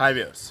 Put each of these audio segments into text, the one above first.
Highways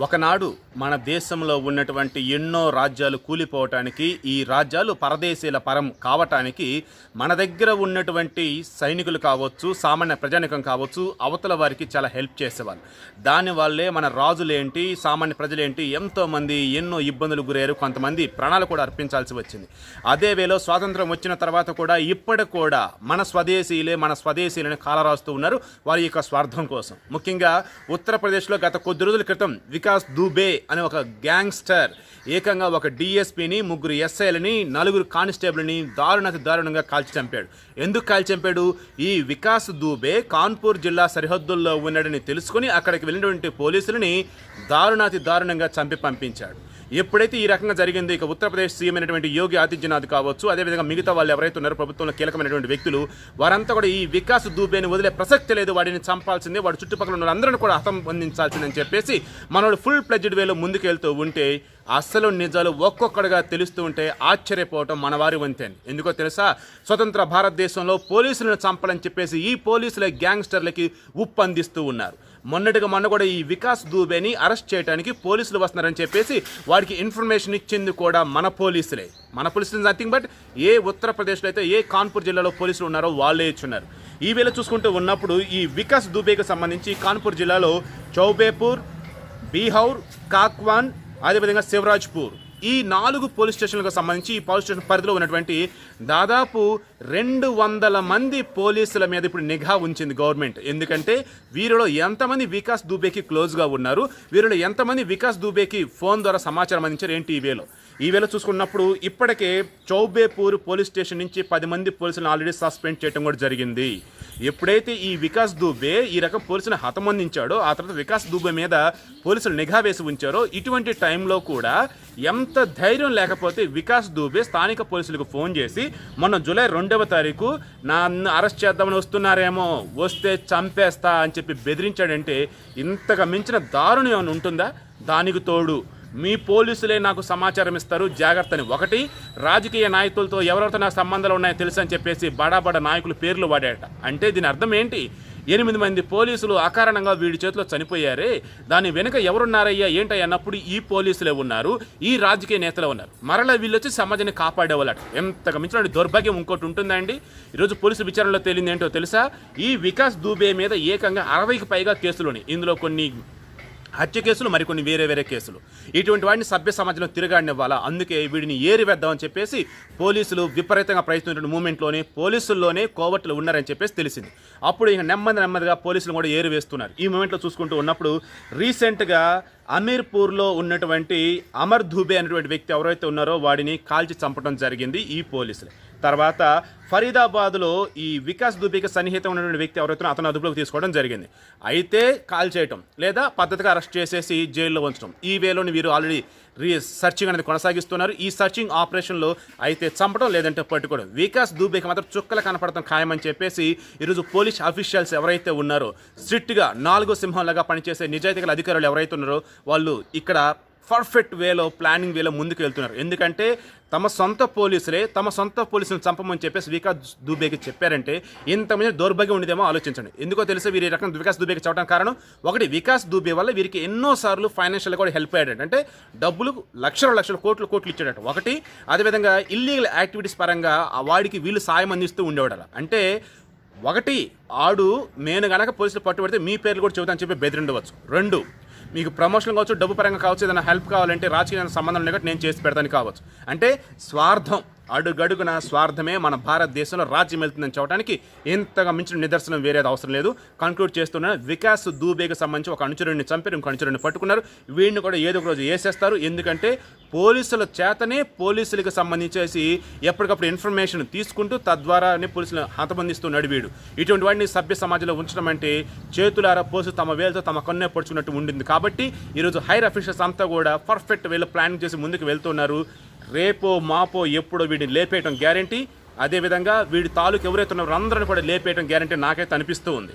ఒకనాడు మన దేశంలో ఉన్నటువంటి ఎన్నో రాజ్యాలు కూలిపోవటానికి ఈ రాజ్యాలు పరదేశీల పరం కావటానికి మన దగ్గర ఉన్నటువంటి సైనికులు కావచ్చు సామాన్య ప్రజానికం కావచ్చు అవతల వారికి చాలా హెల్ప్ చేసేవాళ్ళు. దానివల్లే మన రాజులేంటి సామాన్య ప్రజలేంటి ఎంతోమంది ఎన్నో ఇబ్బందులు గురయ్యారు కొంతమంది ప్రాణాలు కూడా అర్పించాల్సి వచ్చింది. అదే వేళ స్వాతంత్రం వచ్చిన తర్వాత కూడా ఇప్పటికి కూడా మన స్వదేశీయులే మన స్వదేశీయులని కాలరాస్తూ ఉన్నారు వారి యొక్క స్వార్థం కోసం. ముఖ్యంగా ఉత్తరప్రదేశ్లో గత కొద్ది రోజుల క్రితం వికాస్ దూబే అనే ఒక గ్యాంగ్స్టర్ ఏకంగా ఒక డిఎస్పీని ముగ్గురు ఎస్ఐలని నలుగురు కానిస్టేబుల్ని దారుణాతి దారుణంగా కాల్చి చంపాడు. ఎందుకు కాల్చి చంపాడు? ఈ వికాస్ దూబే కాన్పూర్ జిల్లా సరిహద్దుల్లో ఉన్నాడని తెలుసుకుని అక్కడికి వెళ్ళినటువంటి పోలీసులని దారుణాతి దారుణంగా చంపి పంపించాడు. ఎప్పుడైతే ఈ రకంగా జరిగింది ఇక ఉత్తరప్రదేశ్ సీఎం అయినటువంటి యోగి ఆదిత్యనాథ్ కావచ్చు అదేవిధంగా మిగతా వాళ్ళు ఎవరైతే ఉన్నారో ప్రభుత్వంలో కీలకమైనటువంటి వ్యక్తులు వారంతా కూడా ఈ వికాస్ దూబేని వదిలే ప్రసక్తి లేదు వాడిని చంపాల్సిందే వాడి చుట్టుపక్కల ఉన్న అందరిని కూడా హతం చెప్పేసి మనోడు ఫుల్ ప్లెడ్జ్డ్ వేలో ముందుకెళ్తూ ఉంటే అసలు నిజాలు ఒక్కొక్కడిగా తెలుస్తూ ఉంటే ఆశ్చర్యపోవటం మన వారి వంతేని. ఎందుకో తెలుసా? స్వతంత్ర భారతదేశంలో పోలీసులను చంపాలని చెప్పేసి ఈ పోలీసుల గ్యాంగ్స్టర్లకి ఉప్పు అందిస్తూ ఉన్నారు. మొన్నటిగా మొన్న కూడా ఈ వికాస్ దూబేని అరెస్ట్ చేయడానికి పోలీసులు వస్తున్నారని చెప్పేసి వాడికి ఇన్ఫర్మేషన్ ఇచ్చింది కూడా మన పోలీసులే. మన పోలీసులు నథింగ్ బట్ ఏ ఉత్తరప్రదేశ్లో అయితే ఏ కాన్పూర్ జిల్లాలో పోలీసులు ఉన్నారో వాళ్ళే ఇచ్చున్నారు. ఈ వేళ చూసుకుంటూ ఉన్నప్పుడు ఈ వికాస్ దూబేకి సంబంధించి కాన్పూర్ జిల్లాలో చౌబేపూర్ బీహౌర్ కాక్వాన్ అదేవిధంగా శివరాజ్పూర్ ఈ నాలుగు పోలీస్ స్టేషన్లకు సంబంధించి ఈ పోలీస్ స్టేషన్ పరిధిలో ఉన్నటువంటి దాదాపు రెండు వందల మంది పోలీసుల మీద ఇప్పుడు నిఘా ఉంచింది గవర్నమెంట్. ఎందుకంటే వీరిలో ఎంతమంది వికాస్ దూబేకి క్లోజ్గా ఉన్నారు వీరిలో ఎంతమంది వికాస్ దూబేకి ఫోన్ ద్వారా సమాచారం అందించారు ఏంటి ఈవేలో ఈవేళ చూసుకున్నప్పుడు ఇప్పటికే చౌబేపూర్ పోలీస్ స్టేషన్ నుంచి పది మంది పోలీసులను ఆల్రెడీ సస్పెండ్ చేయడం కూడా జరిగింది. ఎప్పుడైతే ఈ వికాస్ దూబే ఈ రకం పోలీసులను హతమందించాడో ఆ తర్వాత వికాస్ దూబే మీద పోలీసులు నిఘా వేసి ఉంచారో ఇటువంటి టైంలో కూడా ఎంత ధైర్యం లేకపోతే వికాస్ దూబే స్థానిక పోలీసులకు ఫోన్ చేసి మొన్న జూలై రెండవ తారీఖు నన్ను అరెస్ట్ చేద్దామని వస్తున్నారేమో వస్తే చంపేస్తా అని చెప్పి బెదిరించాడంటే ఇంతగా మించిన దారుణం ఏమైనా ఉంటుందా? దానికి తోడు మీ పోలీసులే నాకు సమాచారం ఇస్తారు జాగ్రత్త అని ఒకటి రాజకీయ నాయకులతో ఎవరెవరితో నాకు సంబంధాలు ఉన్నాయో తెలుసు అని చెప్పేసి బడా బడా నాయకులు పేర్లు వాడాట అంటే దీని అర్థం ఏంటి? ఎనిమిది మంది పోలీసులు అకారణంగా వీడి చేతిలో చనిపోయారే. దాని వెనుక ఎవరున్నారయ్యా? ఏంటి అన్నప్పుడు ఈ పోలీసులే ఉన్నారు. ఈ రాజకీయ నేతలే ఉన్నారు. మరలా వీళ్ళు వచ్చి సమాజాన్ని కాపాడేవాళ్ళట. ఎంతగా మించిన దౌర్భాగ్యం ఇంకోటి ఉంటుందండి? ఈరోజు పోలీసు విచారణలో తేలింది ఏంటో తెలుసా? ఈ వికాస్ దూబే మీద ఏకంగా అరవైకి పైగా కేసులుని ఇందులో కొన్ని హత్య కేసులు మరికొన్ని వేరే వేరే కేసులు. ఇటువంటి వాడిని సభ్య సమాజంలో తిరగాడినివ్వాలా? అందుకే వీడిని ఏరివేద్దామని చెప్పేసి పోలీసులు విపరీతంగా ప్రయత్నిస్తున్న మూమెంట్లోనే పోలీసుల్లోనే కోవట్లు ఉన్నారని చెప్పేసి తెలిసింది. అప్పుడు ఇక నెమ్మది నెమ్మదిగా పోలీసులు కూడా ఏరి వేస్తున్నారు. ఈ మూమెంట్లో చూసుకుంటూ ఉన్నప్పుడు రీసెంట్గా అమీర్పూర్లో ఉన్నటువంటి అమర్ ధూబే అనేటువంటి వ్యక్తి ఎవరైతే ఉన్నారో వాడిని కాల్చి చంపడం జరిగింది ఈ పోలీసులు. తర్వాత ఫరీదాబాద్లో ఈ వికాస్ దుబేకి సన్నిహితం ఉన్నటువంటి వ్యక్తి ఎవరైతే అతను అదుపులోకి తీసుకోవడం జరిగింది. అయితే కాల్ చేయటం లేదా పద్ధతిగా అరెస్ట్ చేసేసి జైల్లో ఉంచడం ఈ వేలోని వీరు ఆల్రెడీ రీ సర్చింగ్ అనేది కొనసాగిస్తున్నారు. ఈ సర్చింగ్ ఆపరేషన్లో అయితే చంపడం లేదంటే పట్టుకోవడం. వికాస్ దూబేకి మాత్రం చుక్కలు కనపడటం ఖాయమని చెప్పేసి ఈరోజు పోలీస్ అఫీషియల్స్ ఎవరైతే ఉన్నారో స్ట్రిక్ట్గా నాలుగో సింహంలాగా పనిచేసే నిజాయితీగల అధికారులు ఎవరైతే ఉన్నారో వాళ్ళు ఇక్కడ పర్ఫెక్ట్ వేలో ప్లానింగ్ వేలో ముందుకు వెళ్తున్నారు. ఎందుకంటే తమ సొంత పోలీసులే తమ సొంత పోలీసులను చంపమని చెప్పేసి వికాస్ దూబేకి చెప్పారంటే ఇంతమంది దౌర్భాగ్యం ఉండేదేమో ఆలోచించండి. ఎందుకో తెలుసా వీరి రకం వికాస్ దూబేకి చెప్పడం కారణం? ఒకటి వికాస్ దూబే వల్ల వీరికి ఎన్నోసార్లు ఫైనాన్షియల్గా కూడా హెల్ప్ అయ్యాడు అంటే డబ్బులు లక్షల లక్షల కోట్లు కోట్లు ఇచ్చాడట. ఒకటి అదేవిధంగా ఇల్లీగల్ యాక్టివిటీస్ పరంగా ఆ వాడికి వీళ్ళు సాయం అందిస్తూ ఉండేవాడు అంటే ఒకటి ఆడు నేను గనక పోలీసులు పట్టుబడితే మీ పేర్లు కూడా చెబుతాను చెప్పి బెదిరిండవచ్చు. రెండు మీకు ప్రమోషన్ కావచ్చు డబ్బు పరంగా కావచ్చు ఏదైనా హెల్ప్ కావాలంటే రాజకీయ సంబంధం లేకపోతే నేను చేసి పెడతాను కావచ్చు. అంటే స్వార్థం. అడుగడుగున స్వార్థమే మన భారతదేశంలో రాజ్యం వెళ్తుందని చెప్పడానికి ఇంతగా మించిన నిదర్శనం వేరేది అవసరం లేదు. కంక్లూడ్ చేస్తున్న వికాస్ దూబేకి సంబంధించి ఒక అనుచరుడిని చంపారు. ఇంకో అనుచరుడిని పట్టుకున్నారు. వీడిని కూడా ఏదో ఒక రోజు వేసేస్తారు. ఎందుకంటే పోలీసుల చేతనే పోలీసులకు సంబంధించేసి ఎప్పటికప్పుడు ఇన్ఫర్మేషన్ తీసుకుంటూ తద్వారానే పోలీసులు హతబంధిస్తున్నాడు వీడు. ఇటువంటి వాడిని సభ్య సమాజంలో ఉంచడం అంటే చేతులారా పోసు తమ వేలతో తమ కన్నే పొడుచుకున్నట్టు ఉండింది. కాబట్టి ఈరోజు హైర్ అఫీషియల్స్ అంతా కూడా పర్ఫెక్ట్ వేలో ప్లానింగ్ చేసి ముందుకు వెళ్తున్నారు. రేపో మాపో ఎప్పుడో వీడిని లేపేయటం గ్యారంటీ. అదేవిధంగా వీడి తాలూకు ఎవరైతే ఉన్నారో అందరిని కూడా లేపేయటం గ్యారంటీ నాకైతే అనిపిస్తూ ఉంది.